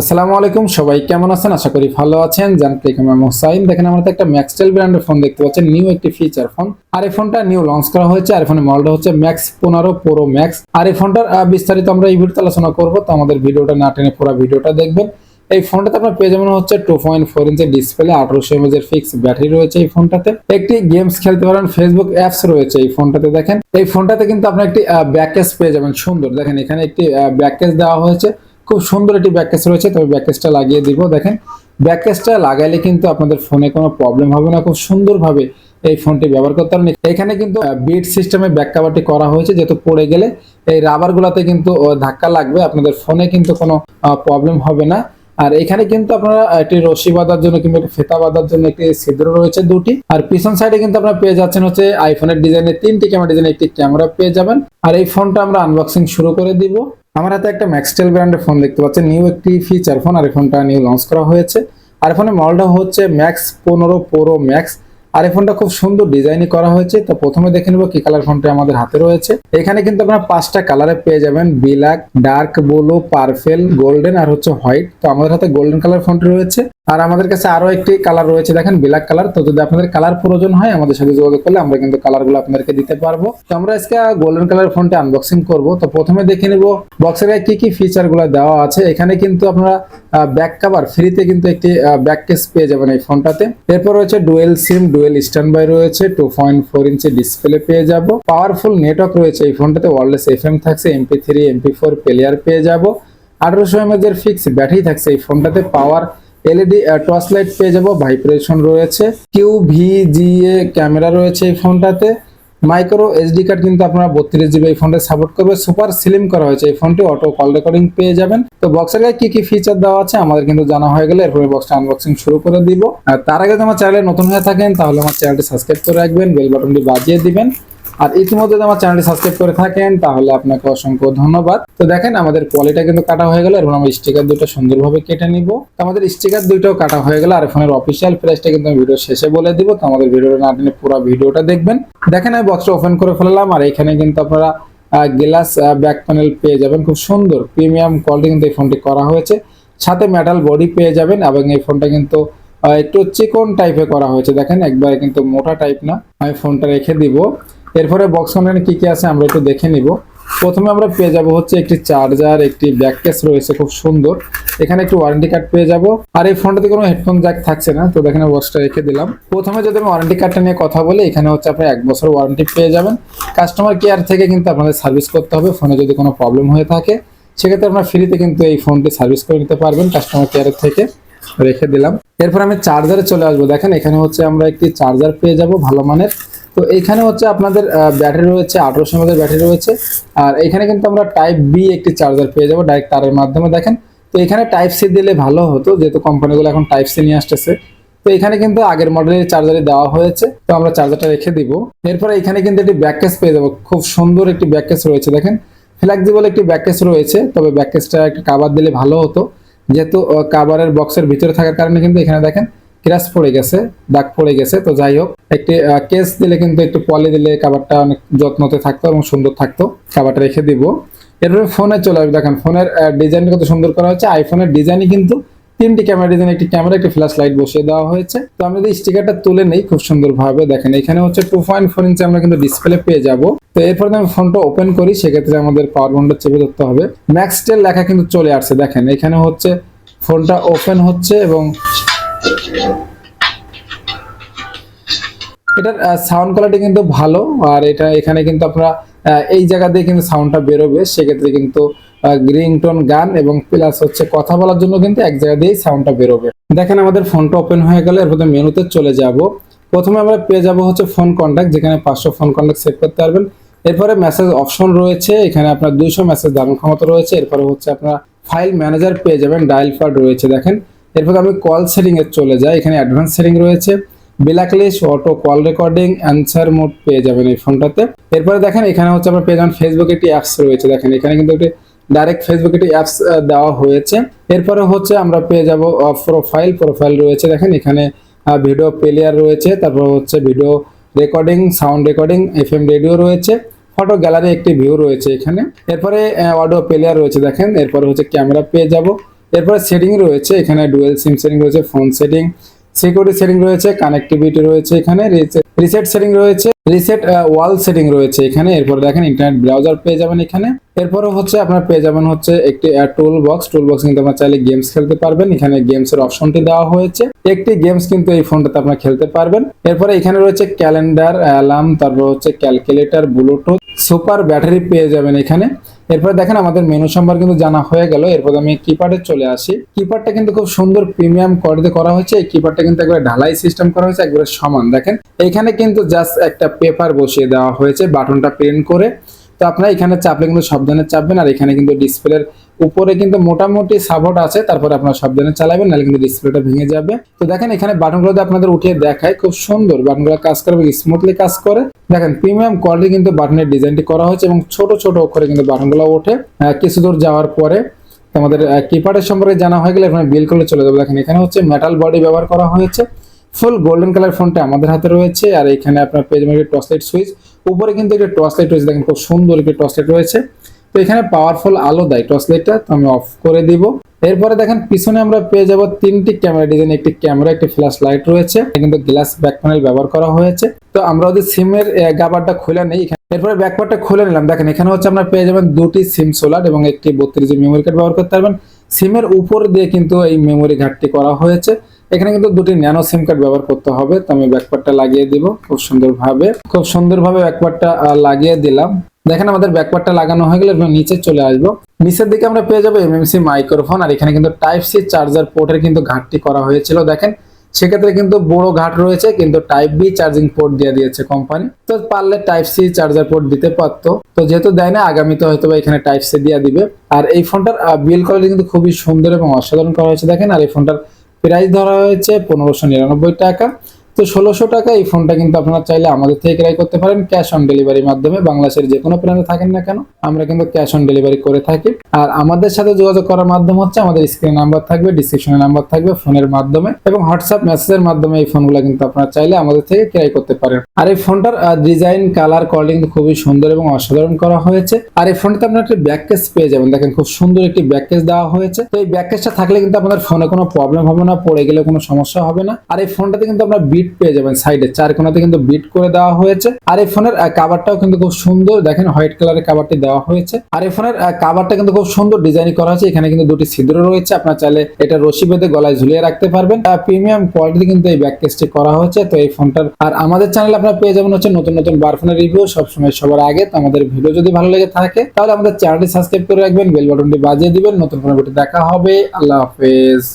আসসালামু আলাইকুম, সবাই কেমন আছেন? আশা করি ভালো আছেন। জানতে কেমন দেখেন, আমাদের একটা ম্যাক্সটেল ব্র্যান্ডের ফোন দেখতে পাচ্ছেন। নিউ একটি ফিচার ফোন আর এই ফোনটা নিউ লঞ্চ করা হয়েছে। আর ফোনের মডেলটা হচ্ছে ম্যাক্স পনেরো প্রো ম্যাক্স আর এই ফোনটার বিস্তারিত আমরা এই ভিডিওতে আলোচনা করব। তো আমাদের ভিডিওটা না টেনে পুরো ভিডিওটা দেখবেন। এই ফোনটাতে আপনার পেয়ে যাবেন হচ্ছে টু পয়েন্ট ফোর ইঞ্চের ডিসপ্লে আঠারোশো এমএজ এর ফিক্স ব্যাটারি রয়েছে এই ফোনটাতে একটি গেমস খেলতে পারেন ফেসবুক অ্যাপস রয়েছে এই ফোনটাতে দেখেন। এই ফোনটাতে কিন্তু আপনার একটি ব্যাকেজ পেয়ে যাবেন। সুন্দর। দেখেন, এখানে একটি ব্যাকেজ দেওয়া হয়েছে। খুব সুন্দর একটি ব্যাকেজ রয়েছে, তবে ব্যাকেজটা লাগিয়ে দিব। দেখেন ব্যাকেজটা লাগাইলে কিন্তু আপনাদের ফোনে কোনো প্রবলেম হবে না। খুব সুন্দরভাবে এই ফোনটি ব্যবহার করতে পারেন। এখানে কিন্তু বিট সিস্টেমে ব্যাক কাভারটি করা হয়েছে, যেহেতু পড়ে গেলে এই রাবার গুলাতে কিন্তু ধাক্কা লাগবে। আপনাদের ফোনে কিন্তু কোনো প্রবলেম হবে না। আর এখানে কিন্তু আপনারা একটি রশি বাঁধার জন্য কিংবা একটি ফেতা বাঁধার জন্য একটি ছিদ্র রয়েছে দুটি। আর পিছন সাইডে কিন্তু আপনারা পেয়ে যাচ্ছেন হচ্ছে আইফোনের ডিজাইনের তিনটি ক্যামেরা ডিজাইনের একটি ক্যামেরা পেয়ে যাবেন। আর এই ফোনটা আমরা আনবক্সিং শুরু করে দিব। আমার হাতে একটা ম্যাক্সটেল ব্র্যান্ডের ফোন দেখতে পাচ্ছেন। নিউ একটি ফিচার ফোন আর ফোনটা নিউ লঞ্চ করা হয়েছে। আর ফোনের মডেলটা হচ্ছে ম্যাক্স পনেরো প্রো ম্যাক্স আর এই ফোনটা খুব সুন্দর ডিজাইনই করা হয়েছে। তো প্রথমে দেখে নেব কি কালার ফোনটা আমাদের হাতে রয়েছে। এখানে কিন্তু আপনারা পাঁচটা কালারে পেয়ে যাবেন। Black dark blue purple golden আর হচ্ছে হোয়াইট তো আমাদের হাতে গোল্ডেন কালার ফোনটি রয়েছে। আর আমাদের কাছে আরও একটি কালার রয়েছে, দেখেন ব্ল্যাক কালার তো যদি আপনাদের কালার প্রয়োজন হয়, আমাদের সাথে যোগাযোগ করলে আমরা কিন্তু কালারগুলো আপনাদেরকে দিতে পারব। তো আমরা আজকে গোল্ডেন কালার ফোনটা আনবক্সিং করব। তো প্রথমে দেখে নিব বক্সের কি কি ফিচারগুলো দেওয়া আছে। এখানে কিন্তু আপনারা ব্যাক কভার ফ্রিতে কিন্তু একটি ব্যাক কেস পেয়ে যাবেন এই ফোনটাতে। এরপর রয়েছে dual sim dual standby রয়েছে two point four inch display পেয়ে যাব। পাওয়ারফুল নেটওয়ার্ক রয়েছে এই ফোনটাতে ওয়ারলেস এফ এম থাকছে MP three MP four player পেয়ে যাব। আঠারোশো এমএজ এর ফিক্স ব্যাটারি থাকছে এই ফোনটাতে পাওয়ার এলইডি টর্চ লাইট পেয়ে যাব ভাইব্রেশন রয়েছে Q V G A camera রয়েছে এই ফোনটাতে। মাইক্রো এসডি কার্ড কিন্তু আপনারা বত্রিশ জিবি এই ফোনটা সাপোর্ট করবে। সুপার স্লিম করা হয়েছে এই ফোনটি অটো কল রেকর্ডিং পেয়ে যাবেন। তো বক্সের গায়ে কি কি ফিচার দেওয়া আছে আমাদের কিন্তু জানা হয়ে গেলে এরপরে বক্সটা আনবক্সিং শুরু করে দিব। আর তার আগে যদি আমার চ্যানেলে নতুন হয়ে থাকেন, তাহলে আমার চ্যানেলটি সাবস্ক্রাইব করে রাখবেন বেল বাটনটি বাজিয়ে দিবেন। আর ইতিমধ্যে আমার চ্যানেলটি সাবস্ক্রাইব করে থাকেন, তাহলে আপনাকে অসংখ্য ধন্যবাদ। তো দেখেন, আমাদের পলিটা কিন্তু কাটা হয়ে গেল, এবং আমরা স্টিকার দুটো সুন্দরভাবে কেটে নিব। তো আমাদের স্টিকার দুইটাও কাটা হয়ে গেল, আর ফোনের অফিসিয়াল প্রাইসটা কিন্তু আমি ভিডিও শেষে বলে দিব। তো আমাদের ভিডিওটা না টেনে পুরো ভিডিওটা দেখবেন। দেখেন, আমি বক্সটা ওপেন করে ফেললাম, আর এখানে কিন্তু আপনারা গ্লাস ব্যাক প্যানেল পেয়ে যাবেন। খুব সুন্দর প্রিমিয়াম কোয়ালিটি কিন্তু এই ফোনটি করা হয়েছে। সাথে মেটাল বডি পেয়ে যাবেন, এবং এই ফোনটা কিন্তু একটু চিকন টাইপে করা হয়েছে। দেখেন, একবারে কিন্তু মোটা টাইপ না। আমি ফোনটা রেখে দিব। এরপরে বক্স কন্টেন্ট কি কি আছে আমরা একটু দেখে নিব। প্রথমে আমরা পেয়ে যাব হচ্ছে একটি চার্জার একটি ব্যাক কেস রয়েছে, খুব সুন্দর। এখানে একটি ওয়ারেন্টি কার্ড পেয়ে যাব। আর এই ফোনটাতে কোনো হেডফোন জ্যাক থাকছে না, তো দেখেন বক্সটা রেখে দিলাম। প্রথমে যদি আমি ওয়ারেন্টি কার্ডটা নিয়ে কথা বলি, এখানে হচ্ছে আপনি এক বছর ওয়ারেন্টি পেয়ে যাবেন। কাস্টমার কেয়ার থেকে কিন্তু আপনাদের সার্ভিস করতে হবে ফোনে যদি কোনো প্রবলেম হয়ে থাকে, সেক্ষেত্রে আপনার ফ্রিতে কিন্তু এই ফোনটি সার্ভিস করে নিতে পারবেন কাস্টমার কেয়ারের থেকে। রেখে দিলাম। এরপর আমি চার্জারে চলে আসব। দেখেন এখানে হচ্ছে আমরা একটি চার্জার পেয়ে যাব, ভালো মানের। তো এখানে হচ্ছে আপনাদের ব্যাটারি রয়েছে, আঠারোশো এমএর ব্যাটারি রয়েছে। আর এখানে কিন্তু আমরা টাইপ বি একটি চার্জার পেয়ে যাব ডাইরেক্ট তারের মাধ্যমে দেখেন। তো এখানে টাইপ সি দিলে ভালো হতো, যেহেতু কোম্পানিগুলো এখন টাইপ সি নিয়ে আসতেছে। তো এখানে কিন্তু আগের মডেলের চার্জারই দেওয়া হয়েছে, তো আমরা চার্জারটা রেখে দিব। এরপরে এখানে কিন্তু একটি ব্যাক কেস পেয়ে যাব, খুব সুন্দর একটি ব্যাক কেস রয়েছে, দেখেন। ফ্লেক্সিবল একটি ব্যাককেস রয়েছে, তবে ব্যাক কেসটা একটু কাবার দিলে ভালো হতো। যেহেতু কাভারের বক্সের ভিতরে থাকার কারণে কিন্তু এখানে দেখেন ক্রাশ পড়ে গেছে, দাগ পড়ে গেছে, তো যাই হোক, একটি কেস দিলে কিন্তু একটু পলি দিলে কাভারটা অনেক যত্নতে থাকতো এবং সুন্দর থাকতো কাভারটা রেখে দিব। এরপরে ফোনে চলে আসবে, দেখেন ফোনের ডিজাইন কত সুন্দর করা হয়েছে, আইফোনের ডিজাইনই কিন্তু তিনটি ক্যামেরা, ডিজাইন একটি ক্যামেরা, একটি ফ্ল্যাশ লাইট বসিয়ে দেওয়া হয়েছে। তো আমি যদি স্টিকারটা তুলে নেই, খুব সুন্দরভাবে দেখেন, এখানে হচ্ছে টু পয়েন্ট ফোর ইঞ্চি আমরা কিন্তু ডিসপ্লে পেয়ে যাব। তো এরপর আমি ফোনটা ওপেন করি, সেক্ষেত্রে আমাদের পাওয়ার বন্ডটা চেপে ধরতে হবে। ম্যাক্সটেল লেখা কিন্তু চলে আসছে, দেখেন, এখানে হচ্ছে ফোনটা ওপেন হচ্ছে এবং এটার সাউন্ড কোয়ালিটি কিন্তু ভালো, আর এটা এখানে কিন্তু আপনারা এই জায়গা দিয়ে কিন্তু সাউন্ডটা বেরোবে। সেক্ষেত্রে কিন্তু রিংটোন গান এবং প্লাস হচ্ছে কথা বলার জন্য কিন্তু এক জায়গা দিয়েই সাউন্ডটা বেরোবে। দেখেন আমাদের ফোনটা ওপেন হয়ে গেলে, এরপর মেনুতে চলে যাব। প্রথমে আমরা পেয়ে যাব হচ্ছে ফোন কন্ট্যাক্ট যেখানে পাঁচশো ফোন কন্ট্যাক্ট সেট করতে পারবেন। এরপরে মেসেজ অপশন রয়েছে, এখানে আপনার দুইশো মেসেজ ধারণ ক্ষমতা রয়েছে। এরপরে হচ্ছে আপনার ফাইল ম্যানেজার পেয়ে যাবেন ডায়াল প্যাড রয়েছে। দেখেন এরপর আমি কল সেটিং এ চলে যাই। এখানে অ্যাডভান্স সেটিং রয়েছে। Blacklist auto call recording answer mode পেয়ে যাবেন এই ফোনটাতে। এরপরে দেখেন, এখানে হচ্ছে আমরা পেয়ে যাবেন ফেসবুক একটি অ্যাপস রয়েছে। দেখেন, এখানে কিন্তু একটি ডাইরেক্ট ফেসবুক একটি অ্যাপস দেওয়া হয়েছে। এরপরে হচ্ছে আমরা পেয়ে যাব প্রোফাইল প্রোফাইল রয়েছে। দেখেন, এখানে ভিডিও প্লেয়ার রয়েছে। তারপর হচ্ছে video recording sound recording F radio রয়েছে। ফটো গ্যালারি একটি ভিউ রয়েছে এখানে। এরপরে অডিও প্লেয়ার রয়েছে। দেখেন, এরপরে হচ্ছে ক্যামেরা পেয়ে যাব। এরপরে সেটিং রয়েছে, এখানে ডুয়েল সিম সেটিং রয়েছে, ফোন সেটিং, সিকিউরিটি সেটিং রয়েছে, কানেক্টিভিটি রয়েছে এখানে রিসেট সেটিং রয়েছে, রিসেট ওয়াল সেটিং রয়েছে এখানে, এরপর দেখেন ইন্টারনেট ব্রাউজার পেয়ে যাবেন এখানে। এরপরে হচ্ছে আপনার পেয়ে যাবেন হচ্ছে একটি টুল বক্স টুল বক্স কিন্তু আপনার চাইলে গেমস খেলতে পারবেন, এখানে গেমস এর অপশনটি দেওয়া হয়েছে। একটি গেমস কিন্তু এই ফোনটাতে আপনার খেলতে পারবেন। এরপরে এখানে রয়েছে ক্যালেন্ডার অ্যালার্ম তারপর হচ্ছে ক্যালকুলেটর ব্লুটুথ সুপার ব্যাটারি পেয়ে যাবেন এখানে। এরপরে দেখেন আমাদের মেনু সম্পর্কে কিন্তু জানা হয়ে গেল। এরপর আমি কিপ্যাডে চলে আসি। কিপ্যাডটা কিন্তু খুব সুন্দর প্রিমিয়াম কোয়ালিটি করা হয়েছে। এই কিপ্যাডটা কিন্তু একবারে ঢালাই সিস্টেম করা হয়েছে, একবারে সমান। দেখেন, এখানে কিন্তু জাস্ট একটা পেপার বসিয়ে দেওয়া হয়েছে বাটনটা প্রিন্ট করে। তো আপনারা এখানে চাপলে কিন্তু সাবধানে চাপবেন, আর এখানে কিন্তু ডিসপ্লের উপরে কিন্তু মোটামুটি সাপোর্ট আছে। তারপরে আপনারা সাবধানে চালাবেন, নাহলে কিন্তু ডিসপ্লেটা ভেঙে যাবে। তো দেখেন, এখানে বাটনগুলোতে আপনাদের উঠিয়ে দেখায়। খুব সুন্দর বাটনগুলো কাজ করে স্মুথলি কাজ করে। দেখেন প্রিমিয়াম কোয়ালিটি কিন্তু বাটনের ডিজাইনটি করা হয়েছে এবং ছোট ছোট অক্ষরে কিন্তু বাটনগুলো ওঠে। কিছু দূর যাওয়ার পরে আমাদের কিপারের সম্পর্কে জানা হয়ে গেলে এখানে বিল করলে চলে যাবে। দেখেন, এখানে হচ্ছে মেটাল বডি ব্যবহার করা হয়েছে। ফুল গোল্ডেন কালার ফোনটা আমাদের হাতে রয়েছে আর এখানে আপনার পেজ একটি টর্চ লাইট সুইচ উপরে কিন্তু একটি টর্চ লাইট রয়েছে। দেখেন, খুব সুন্দর একটি টর্চ লাইট রয়েছে। তো এখানে পাওয়ারফুল আলো দেয় টর্চ লাইটটা তো আমি অফ করে দিব। এরপরে দেখেন, পিছনে আমরা পেয়ে যাব তিনটি ক্যামেরা ডিজাইন, একটি ক্যামেরা, একটি ফ্ল্যাশ লাইট রয়েছে। কিন্তু গ্লাস ব্যাক প্যানেল ব্যবহার করা হয়েছে। তো আমরা ওদের সিমের গাবারটা খুলে নেই। এরপরে ব্যাকপার্টটা খুলে নিলাম। দেখেন, এখানে হচ্ছে আপনার পেয়ে যাবেন দুটি সিম সোলার এবং একটি বত্রিশ মেমোরি কার্ড ব্যবহার করতে পারবেন। সিমের উপর দিয়ে কিন্তু এই মেমোরি ঘাটটি করা হয়েছে। এখানে কিন্তু দুটি ন্যানো সিম কার্ড ব্যবহার করতে হবে। তো আমি ব্যাকপার্টটা লাগিয়ে দিব খুব সুন্দরভাবে। খুব সুন্দরভাবে ব্যাকপার্টটা লাগিয়ে দিলাম। দেখেন আমাদের ব্যাকপার্টটা লাগানো হয়ে গেলে নিচে চলে আসব। নিচের দিকে আমরা পেয়ে যাব এমএমসি মাইক্রোফোন আর এখানে কিন্তু টাইপ সি চার্জার পোর্টের কিন্তু ঘাটতি করা হয়েছিল, দেখেন। সেক্ষেত্রে কিন্তু বড় ঘাট রয়েছে, কিন্তু টাইপ বি চার্জিং পোর্ট দিয়ে দিয়েছে কোম্পানি তো পারলে টাইপ সি চার্জার পোর্ট দিতে পারতো। তো যেহেতু দেয় না, আগামীতে হয়তো এখানে টাইপ সি দিয়ে দিবে। আর এই ফোনটার বিল কোয়ালিটি কিন্তু খুবই সুন্দর এবং অসাধারণ করা হয়েছে, দেখেন। আর এই ফোনটার প্রাইস ধরা হয়েছে পনেরোশো নিরানব্বই টাকা। তো ষোলোশো টাকা এই ফোনটা কিন্তু আপনারা চাইলে আমাদের থেকে ক্রয় করতে পারেন ক্যাশ অন ডেলিভারির মাধ্যমে। বাংলাদেশের যে কোনো প্ল্যানে থাকেন না কেন, আমরা কিন্তু ক্যাশ অন ডেলিভারি করে থাকি। আর আমাদের সাথে যোগাযোগ করার মাধ্যম হচ্ছে আমাদের স্ক্রিন নাম্বার থাকবে, ডিসক্রিপশনে নাম্বার থাকবে ফোনের মাধ্যমে এবং হোয়াটসঅ্যাপ মেসেজের মাধ্যমে এই ফোনগুলো কিন্তু আপনারা চাইলে আমাদের থেকে ক্রয় করতে পারেন। আর এই ফোনটার ডিজাইন, কালার কিন্তু খুবই সুন্দর এবং অসাধারণ করা হয়েছে। আর এই ফোনটাতে আপনার একটি ব্যাক কেস পেয়ে যাবেন। দেখেন খুব সুন্দর একটি ব্যাক কেস দেওয়া হয়েছে। তো এই ব্যাক কেসটা থাকলে কিন্তু আপনাদের ফোনে কোনো প্রবলেম হবে না, পড়ে গেলে কোনো সমস্যা হবে না। আর এই ফোনটাতে কিন্তু আপনারা বিট পেয়ে যাবেন সাইডে চার কোনাতে কিন্তু বিট করে দেওয়া হয়েছে। আর এই ফোনের কাভারটাও কিন্তু খুব সুন্দর। দেখেন হোয়াইট কালারের কাভারটি দেওয়া হয়েছে। আর এই ফোনের কাভারটা কিন্তু খুব সুন্দর ডিজাইন করা হয়েছে। এখানে কিন্তু দুটি ছিদ্র রয়েছে। আপনার চাইলে এটা রশি বেঁধে গলায় ঝুলিয়ে রাখতে পারবেন। প্রিমিয়াম কোয়ালিটি কিন্তু এই ব্যাক কেসটি করা হয়েছে। তো এই ফোনটার, আর আমাদের চ্যানেলে আপনারা পেয়ে যাবেন হচ্ছে নতুন নতুন বার ফোনের রিভিউ সবসময় সবার আগে। তো আমাদের ভিডিও যদি ভালো লেগে থাকে, তাহলে আমাদের চ্যানেলটি সাবস্ক্রাইব করে রাখবেন। বেল বাটনটি বাজিয়ে দিবেন। নতুন কোনো ভিডিও দেখা হবে। আল্লাহ হাফেজ।